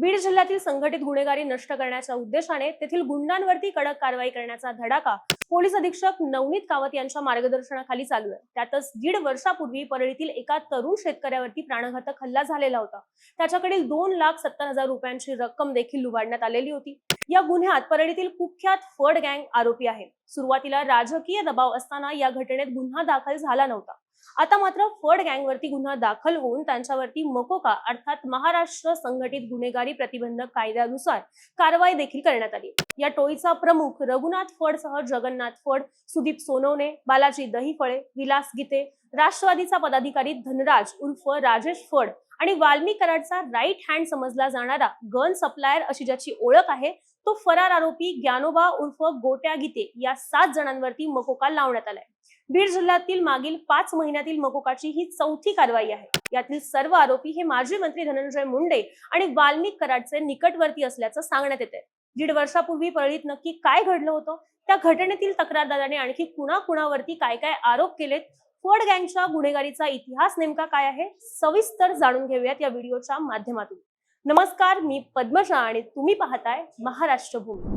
बीड जिल्ह्यातील संघटित गुन्हेगारी नष्ट करण्याच्या उद्देशाने तेथील गुंडांवरती कडक कारवाई करण्याचा धडाका पोलीस अधीक्षक नवनीत कावत यांच्या मार्गदर्शनाखाली चालू आहे. त्यातच दीड वर्षापूर्वी परळीतील एका तरुण शेतकऱ्यावरती प्राणघातक हल्ला झालेला होता. त्याच्याकडील दोन लाख सत्तर हजार रुपयांची रक्कम देखील लुबाडण्यात आलेली होती. या गुन्ह्यात परळीतील कुख्यात फड गँग आरोपी आहे सुरुवातीला राजकीय दबाव असताना या घटनेत गुन्हा दाखल झाला नव्हता. आता मात्र फड गँगवरती गुन्हा दाखल होऊन त्यांच्यावरती मकोका अर्थात महाराष्ट्र संघटित गुन्हेगारी प्रतिबंधक कायद्यानुसार कारवाई देखील करण्यात आली. या टोळीचा प्रमुख रघुनाथ फडसह जगन्नाथ फड सुदीप सोनवणे बालाजी दहीफळे विलास गीते राष्ट्रवादीचा पदाधिकारी धनराज उर्फ राजेश फड आणि वाल्मी कराडचा राईट हँड समजला जाणारा गन सप्लायर अशी ज्याची ओळख आहे तो फरार आरोपी ज्ञानोबा उर्फ गोट्या गीते या सात जणांवरती मकोका लावण्यात आलाय. बीड जिल्ह्यातील मागील पाच महिन्यातील मकोकाची ही चौथी कारवाई आहे. यातील सर्व आरोपी हे माजी मंत्री धनंजय मुंडे आणि वाल्मिक कराडचे निकटवर्ती असल्याचं सांगण्यात येते दीड वर्षापूर्वी परळीत नक्की काय घडलं होतं? त्या घटनेतील तक्रारदाराने आणखी कुणाकुणावरती काय काय आरोप केलेत? फोर्ड गँगच्या गुन्हेगारीचा इतिहास नेमका काय आहे? सविस्तर जाणून घेऊयात या व्हिडिओच्या माध्यमातून. नमस्कार मी पद्मजा आणि तुम्ही पाहताय महाराष्ट्र भूमी.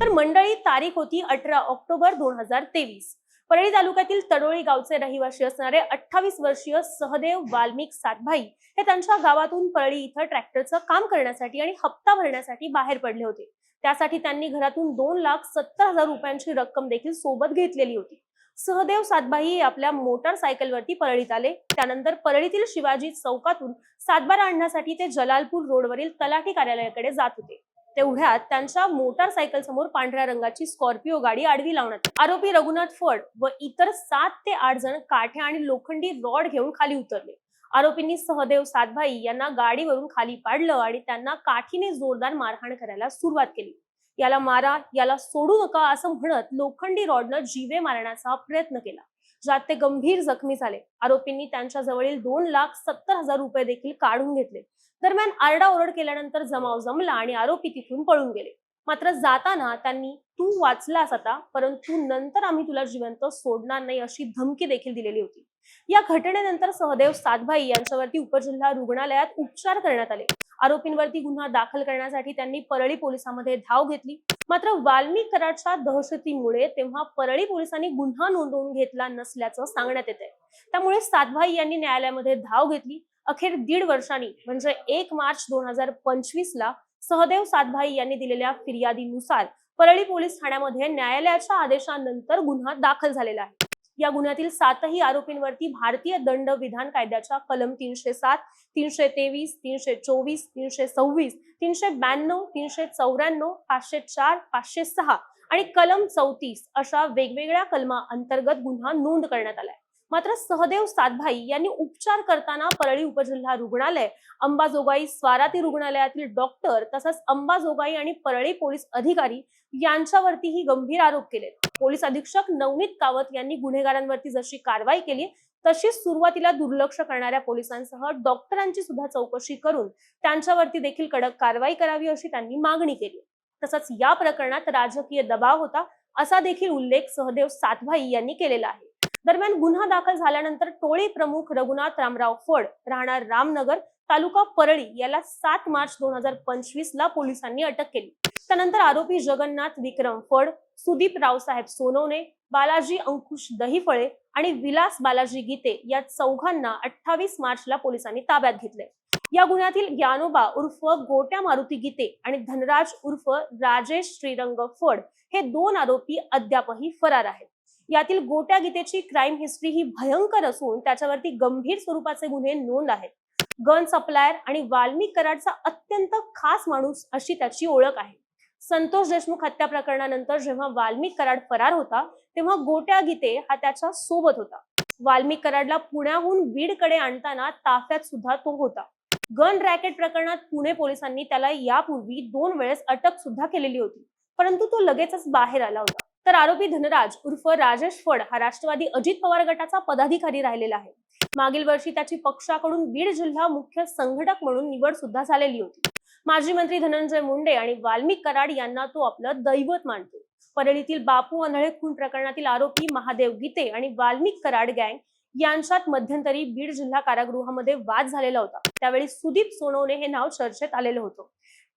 तर मंडळी तारीख होती अठरा ऑक्टोबर दोन हजार तेवीस. परळी तालुक्यातील तडोळी गावचे रहिवासी असणारे अठ्ठावीस वर्षीय सहदेव वाल्मिक सातभाई हे त्यांच्या गावातून परळी इथं ट्रॅक्टरचं काम करण्यासाठी आणि हप्ता भरण्यासाठी बाहेर पडले होते. त्यासाठी त्यांनी घरातून दोन लाख सत्तर हजार रुपयांची रक्कम देखील सोबत घेतलेली होती. सहदेव सातभाई आपल्या मोटारसायकलवरती परळीत आले. त्यानंतर परळीतील शिवाजी चौकातून सातबारा आणण्यासाठी ते जलालपूर रोडवरील तलाठी कार्यालयाकडे जात होते. तेवढ्यात त्यांच्या मोटारसायकल समोर पांढऱ्या रंगाची स्कॉर्पिओ गाडी आडवी लावण्यात आरोपी रघुनाथ फड व इतर सात ते आठ जण काठ्या आणि लोखंडी रॉड घेऊन खाली उतरले. आरोपींनी सहदेव सातभाई यांना गाडीवरून खाली पाडलं आणि त्यांना काठीने जोरदार मारहाण करायला सुरुवात केली. याला मारा याला सोडू नका असं म्हणत लोखंडी रॉडनं जीवे मारण्याचा प्रयत्न केला ज्यात ते गंभीर जखमी झाले. आरोपींनी त्यांच्या जवळील दोन लाख सत्तर हजार रुपये देखील काढून घेतले. दरम्यान आरडाओरड केल्यानंतर जमाव जमला आणि आरोपी तिथून पळून गेले. मात्र जाताना त्यांनी तू वाचलास आता परंतु नंतर आम्ही तुला जिवंत सोडणार नाही अशी धमकी देखील दिलेली होती. या घटनेनंतर सहदेव सातभाई यांच्यावरती उपजिल्हा रुग्णालयात उपचार करण्यात आले. आरोपींवरती गुन्हा दाखल करण्यासाठी त्यांनी परळी पोलिसांमध्ये धाव घेतली. मात्र वाल्मिक कराडच्या दहशतीमुळे तेव्हा परळी पोलिसांनी गुन्हा नोंदवून घेतला नसल्याचं सांगण्यात येते त्यामुळे सातभाई यांनी न्यायालयामध्ये धाव घेतली. अखेर दीड वर्षांनी म्हणजे एक मार्च दोन हजार पंचवीस ला सहदेव सातभाई यांनी दिलेल्या फिर्यादीनुसार परळी पोलीस ठाण्यामध्ये न्यायालयाच्या आदेशानंतर गुन्हा दाखल झालेला आहे. या गुन्ह्यातील सातही आरोपींवरती भारतीय दंड विधान कायद्याच्या कलम तीनशे सात तीनशे तेवीस तीनशे चोवीस तीनशे सव्वीस तीनशे ब्याण्णव तीनशे चौऱ्याण्णव पाचशे चार पाचशे सहा आणि कलम चौतीस अशा वेगवेगळ्या कलमा अंतर्गत गुन्हा नोंद करण्यात आलाय. मात्र सहदेव सातभाई यांनी उपचार करताना परळी उपजिल्हा रुग्णालय अंबाजोगाई स्वाराती रुग्णालयातील डॉक्टर तसंच अंबाजोगाई आणि परळी पोलीस अधिकारी यांच्यावरतीही गंभीर आरोप केले. पोलीस अधीक्षक नवनीत कावत यांनी गुन्हेगारांवरती जशी कारवाई केली तशीच सुरुवातीला दुर्लक्ष करणाऱ्या पोलिसांसह डॉक्टरांची सुद्धा चौकशी करून त्यांच्यावरती देखील कडक कारवाई करावी अशी त्यांनी मागणी केली. तसंच या प्रकरणात राजकीय दबाव होता असा देखील उल्लेख सहदेव सातभाई यांनी केलेला आहे. दरम्यान गुन्हा दाखल झाल्यानंतर टोळी प्रमुख रघुनाथ रामराव फड राहणार रामनगर तालुका परळी याला सात मार्च दोन हजार पंचवीस ला पोलिसांनी अटक केली. त्यानंतर आरोपी जगन्नाथ विक्रम फड सुदीप रावसाहेब सोनवणे बालाजी अंकुश दहीफळे आणि विलास बालाजी गीते या चौघांना अठ्ठावीस मार्चला पोलिसांनी ताब्यात घेतले. या गुन्ह्यातील ज्ञानोबा उर्फ गोट्या मारुती गीते आणि धनराज उर्फ राजेश श्रीरंग फड हे दोन आरोपी अद्यापही फरार आहेत. यातील गोट्या गीतेची क्राईम हिस्ट्री ही भयंकर असून त्याच्यावरती गंभीर स्वरूपाचे गुन्हे नोंद आहेत. गन सप्लायर आणि वाल्मिक कराडचा अत्यंत खास माणूस अशी त्याची ओळख आहे. संतोष देशमुख हत्या प्रकरणानंतर जेव्हा वाल्मिक कराड फरार होता तेव्हा गोट्या गीते हा त्याच्या सोबत होता. वाल्मिक कराडला पुण्याहून बीडकडे आणताना ताफ्यात सुद्धा तो होता. गन रॅकेट प्रकरणात पुणे पोलिसांनी त्याला यापूर्वी दोन वेळेस अटक सुद्धा केलेली होती परंतु तो लगेचच बाहेर आला होता. तर आरोपी धनराज उर्फ राजेश फड हा राष्ट्रवादी अजित पवार गटाचा पदाधिकारी राहिलेला आहे. मागील वर्षी त्याची पक्षाकडून बीड जिल्हा मुख्य संघटक म्हणून निवड सुद्धा झालेली होती. माजी मंत्री धनंजय मुंडे आणि वाल्मिक कराड यांना तो आपलं दैवत मानतो. परळीतील बापू आंधळे खून प्रकरणातील आरोपी महादेव गीते आणि वाल्मिक कराड गँग यांच्यात मध्यंतरी बीड जिल्हा कारागृहामध्ये वाद झालेला होता. त्यावेळी सुदीप सोनवणे हे नाव चर्चेत आलेलं होतं.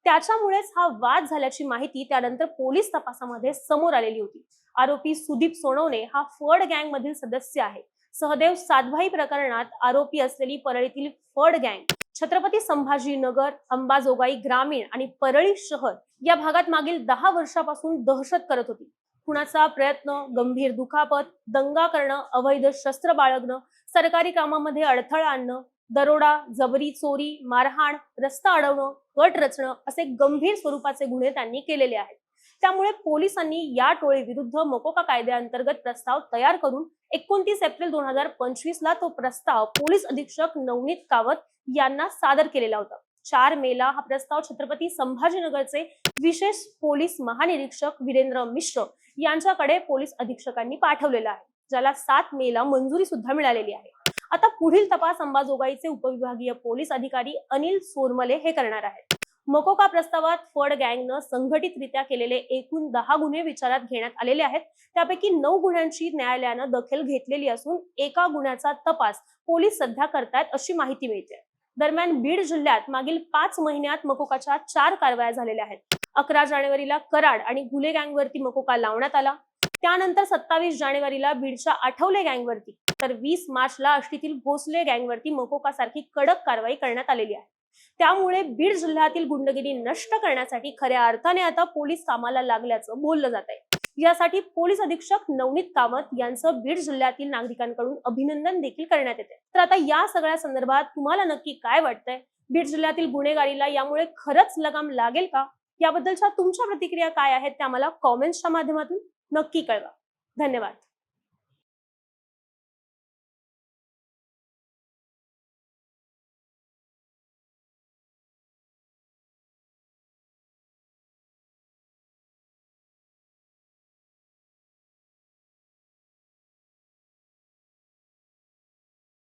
त्याच्यामुळेच हा वाद झाल्याची माहिती त्यानंतर पोलीस तपासामध्ये समोर आलेली होती. आरोपी सुदीप सोनवणे हा फड गँग मधील सदस्य आहे. सहदेव सातभाई प्रकरणात आरोपी असलेली परळीतील फड गँग छत्रपती संभाजीनगर अंबाजोगाई ग्रामीण आणि परळी शहर या भागात मागील दहा वर्षापासून दहशत करत होती. खुणाचा प्रयत्न गंभीर दुखापत दंगा करणं अवैध शस्त्र बाळगणं सरकारी कामामध्ये अडथळा आणणं दरोडा जबरी चोरी मारहाण रस्ता अडवणं गट रचणं असे गंभीर स्वरूपाचे गुन्हे त्यांनी केलेले आहेत. त्यामुळे पोलिसांनी या टोळीविरुद्ध मकोका कायद्याअंतर्गत प्रस्ताव तयार करून एकोणतीस एप्रिल दोन हजार पंचवीस ला तो प्रस्ताव पोलीस अधीक्षक नवनीत कावत यांना सादर केलेला होता. चार मेला हा प्रस्ताव छत्रपती संभाजीनगरचे विशेष पोलीस महानिरीक्षक वीरेंद्र मिश्र यांच्याकडे पोलीस अधीक्षकांनी पाठवलेला आहे ज्याला सात मेला मंजुरी सुद्धा मिळालेली आहे. आता पुढील तपास अंबाजोगाईचे उपविभागीय पोलीस अधिकारी अनिल सोरमले हे करणार आहेत. मकोका प्रस्तावात फड गँगनं संघटितरित्या केलेले एकूण दहा गुन्हे विचारात घेण्यात आलेले आहेत. त्यापैकी नऊ गुन्ह्यांची न्यायालयानं दखल घेतलेली असून एका गुन्ह्याचा तपास पोलीस सध्या करतायत अशी माहिती मिळते. दरम्यान बीड जिल्ह्यात मागील पाच महिन्यात मकोकाच्या चार कारवाया झालेल्या आहेत. अकरा जानेवारीला कराड आणि घुले गँगवरती मकोका लावण्यात आला. त्यानंतर सत्तावीस जानेवारीला बीडच्या आठवले गँगवरती तर वीस मार्चला आष्टीतील भोसले गँगवरती मकोका सारखी कडक कारवाई करण्यात आलेली आहे. त्यामुळे बीड जिल्ह्यातील गुंडगिरी नष्ट करण्यासाठी खऱ्या अर्थाने आता पोलीस कामाला लागल्याचं बोललं जात आहे. यासाठी पोलीस अधीक्षक नवनीत कामत यांचं बीड जिल्ह्यातील नागरिकांकडून अभिनंदन देखील करण्यात येते. तर आता या सगळ्या संदर्भात तुम्हाला नक्की काय वाटतंय? बीड जिल्ह्यातील गुन्हेगारीला यामुळे खरंच लगाम लागेल का? याबद्दलच्या तुमच्या प्रतिक्रिया काय आहेत त्या मला कॉमेंट्सच्या माध्यमातून नक्की कळवा. धन्यवाद.